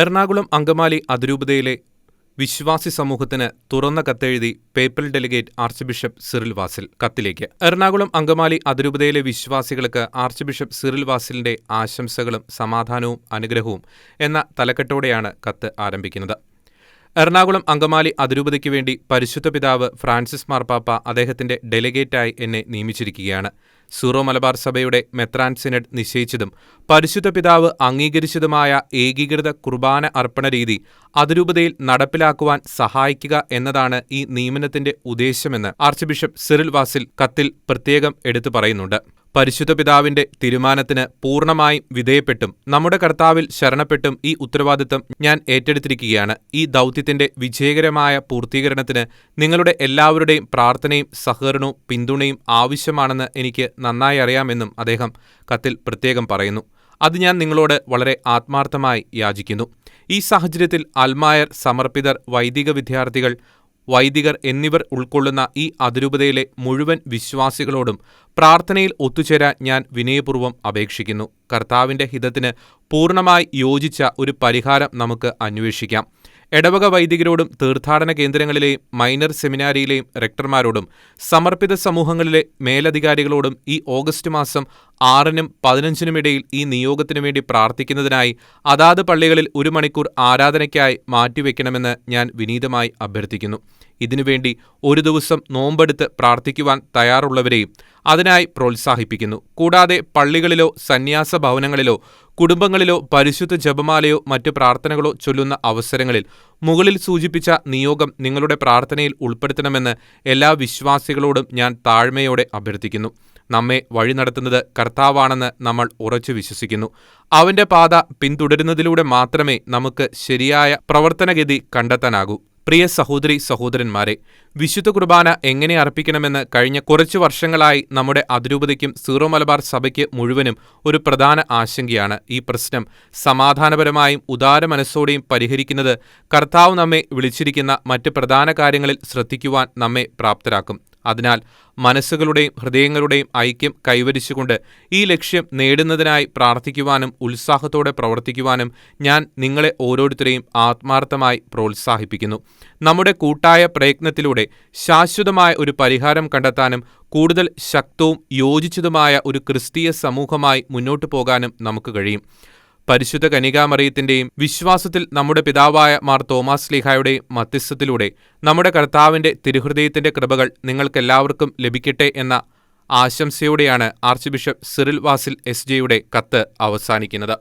എറണാകുളം അങ്കമാലി അതിരൂപതയിലെ വിശ്വാസി സമൂഹത്തിന് തുറന്ന കത്തെഴുതി papal delegate archbishop Cyril Vasil കത്തിലേക്ക്. Ernakulam Angamaly അതിരൂപതയിലെ വിശ്വാസികൾക്ക് ആർച്ച് ബിഷപ്പ് സിറിൽ വാസിലിന്റെ ആശംസകളും സമാധാനവും അനുഗ്രഹവും എന്ന തലക്കെട്ടോടെയാണ് കത്ത് ആരംഭിക്കുന്നത്. എറണാകുളം അങ്കമാലി അതിരൂപതയ്ക്ക് വേണ്ടി പരിശുദ്ധ പിതാവ് ഫ്രാൻസിസ് മാർപ്പാപ്പ അദ്ദേഹത്തിന്റെ ഡെലിഗേറ്റായി എന്നെ നിയമിച്ചിരിക്കുകയാണ്. സൂറോ മലബാർ സഭയുടെ മെത്രാൻ സിനഡ് നിശ്ചയിച്ചതും പരിശുദ്ധ പിതാവ് അംഗീകരിച്ചതുമായ ഏകീകൃത കുർബാന അർപ്പണ രീതി അതിരൂപതയിൽ നടപ്പിലാക്കുവാൻ സഹായിക്കുക എന്നതാണ് ഈ നിയമനത്തിന്റെ ഉദ്ദേശ്യമെന്ന് ആർച്ച് ബിഷപ്പ് സിറിൽ വാസിൽ കത്തിൽ പ്രത്യേകം എടുത്തു പറയുന്നുണ്ട്. പരിശുദ്ധ പിതാവിന്റെ തീരുമാനത്തിന് പൂർണമായും വിധേയപ്പെട്ടും നമ്മുടെ കർത്താവിൽ ശരണപ്പെട്ടും ഈ ഉത്തരവാദിത്തം ഞാൻ ഏറ്റെടുത്തിരിക്കുകയാണ്. ഈ ദൗത്യത്തിന്റെ വിജയകരമായ പൂർത്തീകരണത്തിന് നിങ്ങളുടെ എല്ലാവരുടെയും പ്രാർത്ഥനയും സഹകരണവും പിന്തുണയും ആവശ്യമാണെന്ന് എനിക്ക് നന്നായി അറിയാമെന്നും അദ്ദേഹം കത്തിൽ പ്രത്യേകം പറയുന്നു. അത് ഞാൻ നിങ്ങളോട് വളരെ ആത്മാർത്ഥമായി യാചിക്കുന്നു. ഈ സാഹചര്യത്തിൽ അൽമായർ സമർപ്പിതർ വൈദിക വിദ്യാർത്ഥികൾ വൈദികർ എന്നിവർ ഉൾക്കൊള്ളുന്ന ഈ അതിരൂപതയിലെ മുഴുവൻ വിശ്വാസികളോടും പ്രാർത്ഥനയിൽ ഒത്തുചേരാൻ ഞാൻ വിനയപൂർവം അപേക്ഷിക്കുന്നു. കർത്താവിന്റെ ഹിതത്തിന് പൂർണമായി യോജിച്ച ഒരു പരിഹാരം നമുക്ക് അന്വേഷിക്കാം. എടവക വൈദികരോടും തീർത്ഥാടന കേന്ദ്രങ്ങളിലെയും മൈനർ സെമിനാരിയിലെയും റെക്ടർമാരോടും സമർപ്പിത സമൂഹങ്ങളിലെ മേലധികാരികളോടും ഈ ഓഗസ്റ്റ് മാസം ആറിനും പതിനഞ്ചിനുമിടയിൽ ഈ നിയോഗത്തിനു വേണ്ടി പ്രാർത്ഥിക്കുന്നതിനായി അതാത് പള്ളികളിൽ ഒരു മണിക്കൂർ ആരാധനയ്ക്കായി മാറ്റിവെക്കണമെന്ന് ഞാൻ വിനീതമായി അഭ്യർത്ഥിക്കുന്നു. ഇതിനുവേണ്ടി ഒരു ദിവസം നോമ്പെടുത്ത് പ്രാർത്ഥിക്കുവാൻ തയ്യാറുള്ളവരെയും അതിനായി പ്രോത്സാഹിപ്പിക്കുന്നു. കൂടാതെ പള്ളികളിലോ സന്യാസ ഭവനങ്ങളിലോ കുടുംബങ്ങളിലോ പരിശുദ്ധ ജപമാലയോ മറ്റ് പ്രാർത്ഥനകളോ ചൊല്ലുന്ന അവസരങ്ങളിൽ മുകളിൽ സൂചിപ്പിച്ച നിയോഗം നിങ്ങളുടെ പ്രാർത്ഥനയിൽ ഉൾപ്പെടുത്തണമെന്ന് എല്ലാ വിശ്വാസികളോടും ഞാൻ താഴ്മയോടെ അഭ്യർത്ഥിക്കുന്നു. നമ്മെ വഴി നടത്തുന്നത് കർത്താവാണെന്ന് നമ്മൾ ഉറച്ചു വിശ്വസിക്കുന്നു. അവന്റെ പാത പിന്തുടരുന്നതിലൂടെ മാത്രമേ നമുക്ക് ശരിയായ പ്രവർത്തനഗതി കണ്ടെത്താനാകൂ. പ്രിയ സഹോദരി സഹോദരന്മാരെ വിശുദ്ധ കുർബാന എങ്ങനെ അർപ്പിക്കണമെന്ന് കഴിഞ്ഞ കുറച്ചു വർഷങ്ങളായി നമ്മുടെ അതിരൂപതയ്ക്കും സീറോ മലബാർ സഭയ്ക്ക് മുഴുവനും ഒരു പ്രധാന ആശങ്കയാണ് ഈ പ്രശ്നം. സമാധാനപരമായും ഉദാര മനസ്സോടെയും പരിഹരിക്കുന്നത് കർത്താവ് നമ്മെ വിളിച്ചിരിക്കുന്ന മറ്റ് പ്രധാന കാര്യങ്ങളിൽ ശ്രദ്ധിക്കുവാൻ നമ്മെ പ്രാപ്തരാക്കും. അതിനാൽ മനസ്സുകളുടെയും ഹൃദയങ്ങളുടെയും ഐക്യം കൈവരിച്ചുകൊണ്ട് ഈ ലക്ഷ്യം നേടുന്നതിനായി പ്രാർത്ഥിക്കുവാനും ഉത്സാഹത്തോടെ പ്രവർത്തിക്കുവാനും ഞാൻ നിങ്ങളെ ഓരോരുത്തരെയും ആത്മാർത്ഥമായി പ്രോത്സാഹിപ്പിക്കുന്നു. നമ്മുടെ കൂട്ടായ പ്രയത്നത്തിലൂടെ ശാശ്വതമായ ഒരു പരിഹാരം കണ്ടെത്താനും കൂടുതൽ ശക്തവും യോജിച്ചതുമായ ഒരു ക്രിസ്തീയ സമൂഹമായി മുന്നോട്ടു പോകാനും നമുക്ക് കഴിയും. പരിശുദ്ധ കനികാമറിയത്തിന്റെയും വിശ്വാസത്തിൽ നമ്മുടെ പിതാവായ മാർ തോമാസ് ലീഹായുടെയും മധ്യസ്ഥത്തിലൂടെ നമ്മുടെ കർത്താവിന്റെ തിരുഹൃദയത്തിന്റെ കൃപകൾ നിങ്ങൾക്കെല്ലാവർക്കും ലഭിക്കട്ടെ എന്ന ആശംസയോടെയാണ് archbishop Cyril Vasil S ജെയുടെ കത്ത് അവസാനിക്കുന്നത്.